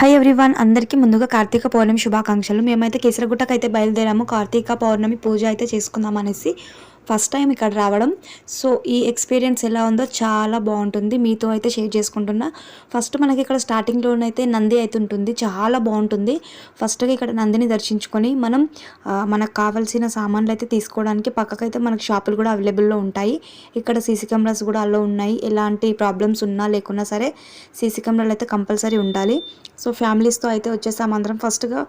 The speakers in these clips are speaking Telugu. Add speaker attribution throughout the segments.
Speaker 1: హాయ్ ఎవ్రీవన్ అందరికీ ముందుగా కార్తీక పౌర్ణమి శుభాకాంక్షలు. మేమైతే కేసరగుట్టకైతే బయలుదేరాము. కార్తీక పౌర్ణమి పూజ అయితే చేసుకుందాం అనేసి ఫస్ట్ టైం ఇక్కడ రావడం. సో ఈ ఎక్స్పీరియన్స్ ఎలా ఉందో చాలా బాగుంటుంది. మీతో అయితే షేర్ చేసుకుంటున్నా. ఫస్ట్ మనకి ఇక్కడ స్టార్టింగ్లోనైతే నంది అయితే ఉంటుంది. చాలా బాగుంటుంది. ఫస్ట్గా ఇక్కడ నందిని దర్శించుకొని మనం మనకు కావాల్సిన సామాన్లు అయితే తీసుకోవడానికి పక్కకైతే మనకు షాపులు కూడా అవైలబుల్లో ఉంటాయి. ఇక్కడ సీసీ కెమెరాస్ కూడా అల్లో ఉన్నాయి. ఎలాంటి ప్రాబ్లమ్స్ ఉన్నా లేకున్నా సరే సీసీ కెమెరాలు అయితే కంపల్సరీ ఉండాలి. సో ఫ్యామిలీస్తో అయితే వచ్చేసాం అందరం. ఫస్ట్గా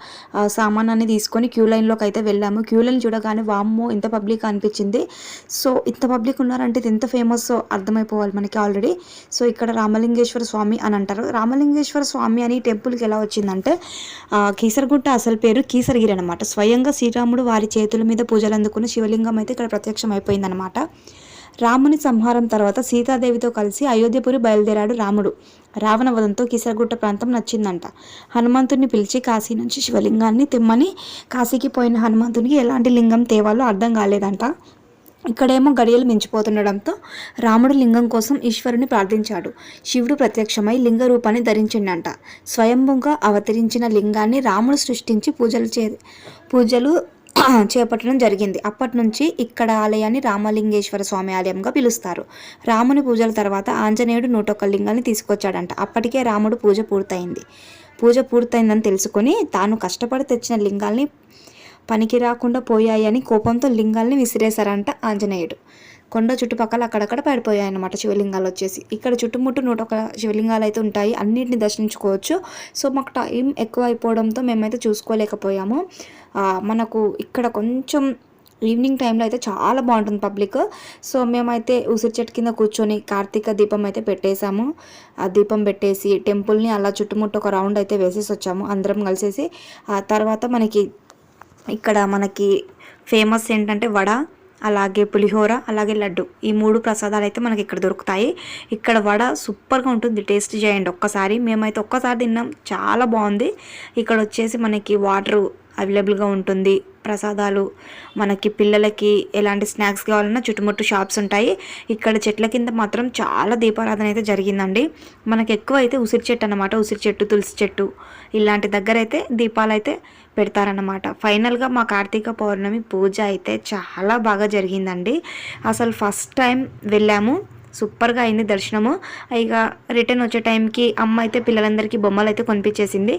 Speaker 1: సామాన్ అనేది తీసుకొని క్యూ లైన్లోకి అయితే వెళ్ళాము. క్యూ లైన్ చూడగానే వామ్మో ఇంత పబ్లిక్ అనిపించింది. సో ఇంత పబ్లిక్ ఉన్నారంటే ఇది ఎంత ఫేమస్ అర్థమైపోవాలి మనకి ఆల్రెడీ సో ఇక్కడ రామలింగేశ్వర స్వామి అని అంటారు. రామలింగేశ్వర స్వామి అని టెంపుల్కి ఎలా వచ్చిందంటే కీసరగుట్ట అసలు పేరు కీసరగిరి అనమాట స్వయంగా శ్రీరాముడు వారి చేతుల మీద పూజలు అందుకున్న శివలింగం అయితే ఇక్కడ ప్రత్యక్షం అయిపోయిందనమాట రాముని సంహారం తర్వాత సీతాదేవితో కలిసి అయోధ్యపురి బయలుదేరాడు రాముడు. రావణ వదంతో కిసరగుట్ట ప్రాంతం నచ్చిందంట. హనుమంతుడిని పిలిచి కాశీ నుంచి శివలింగాన్ని తెమ్మని కాశీకి పోయిన హనుమంతునికి ఎలాంటి లింగం తేవాలో అర్థం కాలేదంట. ఇక్కడేమో గడియలు మించిపోతుండడంతో రాముడు లింగం కోసం ఈశ్వరుని ప్రార్థించాడు. శివుడు ప్రత్యక్షమై లింగ రూపాన్ని ధరించిండంట. స్వయంభుగా అవతరించిన లింగాన్ని రాముడు సృష్టించి పూజలు చే పూజలు చేపట్టడం జరిగింది. అప్పటి నుంచి ఇక్కడ ఆలయాన్ని రామలింగేశ్వర స్వామి ఆలయంగా పిలుస్తారు. రాముని పూజల తర్వాత ఆంజనేయుడు నూటొక్క లింగాన్ని తీసుకొచ్చాడంట. అప్పటికే రాముడు పూజ పూర్తయింది. పూజ పూర్తయిందని తెలుసుకొని తాను కష్టపడి తెచ్చిన లింగాల్ని పనికి రాకుండా పోయాయని కోపంతో లింగాల్ని విసిరేశారంట ఆంజనేయుడు. కొండ చుట్టుపక్కల అక్కడక్కడ పడిపోయాయి అన్నమాట శివలింగాలు వచ్చేసి. ఇక్కడ చుట్టుముట్టు నూట ఒక శివలింగాలు అయితే ఉంటాయి. అన్నిటిని దర్శించుకోవచ్చు. సో మాకు టైం ఎక్కువ అయిపోవడంతో మేమైతే చూసుకోలేకపోయాము. మనకు ఇక్కడ కొంచెం ఈవినింగ్ టైంలో అయితే చాలా బాగుంటుంది పబ్లిక్. సో మేమైతే ఉసిరి చెట్టు కింద కూర్చొని కార్తీక దీపం అయితే పెట్టేశాము. ఆ దీపం పెట్టేసి టెంపుల్ని అలా చుట్టుముట్టు ఒక రౌండ్ అయితే వేసేసి వచ్చాము. అందరం కలిసేసి. ఆ తర్వాత మనకి ఇక్కడ మనకి ఫేమస్ ఏంటంటే వడ అలాగే పులిహోర అలాగే లడ్డు. ఈ మూడు ప్రసాదాలు అయితే మనకి ఇక్కడ దొరుకుతాయి. ఇక్కడ వడ సూపర్గా ఉంటుంది. టేస్ట్ చేయండి ఒక్కసారి. మేమైతే ఒక్కసారి తిన్నాం. చాలా బాగుంది. ఇక్కడ వచ్చేసి మనకి వాటర్ అవైలబుల్గా ఉంటుంది. ప్రసాదాలు మనకి పిల్లలకి ఎలాంటి స్నాక్స్ కావాలన్నా చుట్టుముట్టు షాప్స్ ఉంటాయి. ఇక్కడ చెట్ల కింద మాత్రం చాలా దీపారాధన అయితే జరిగిందండి. మనకి ఎక్కువ అయితే ఉసిరి చెట్టు అనమాట ఉసిరి చెట్టు తులసి చెట్టు ఇలాంటి దగ్గర అయితే దీపాలు అయితే పెడతారన్నమాట. ఫైనల్గా మా కార్తీక పౌర్ణమి పూజ అయితే చాలా బాగా జరిగిందండి. అసలు ఫస్ట్ టైం వెళ్ళాము. సూపర్గా అయింది దర్శనము. ఇక రిటర్న్ వచ్చే టైంకి అమ్మ అయితే పిల్లలందరికీ బొమ్మలు అయితే కొనిపించేసింది.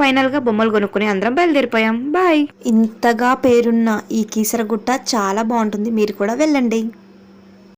Speaker 1: ఫైనల్గా బొమ్మలు కొనుక్కుని అందరం బయలుదేరిపోయాం. బాయ్ ఇంతగా పేరున్న ఈ కీసరగుట్ట చాలా బాగుంటుంది. మీరు కూడా వెళ్ళండి.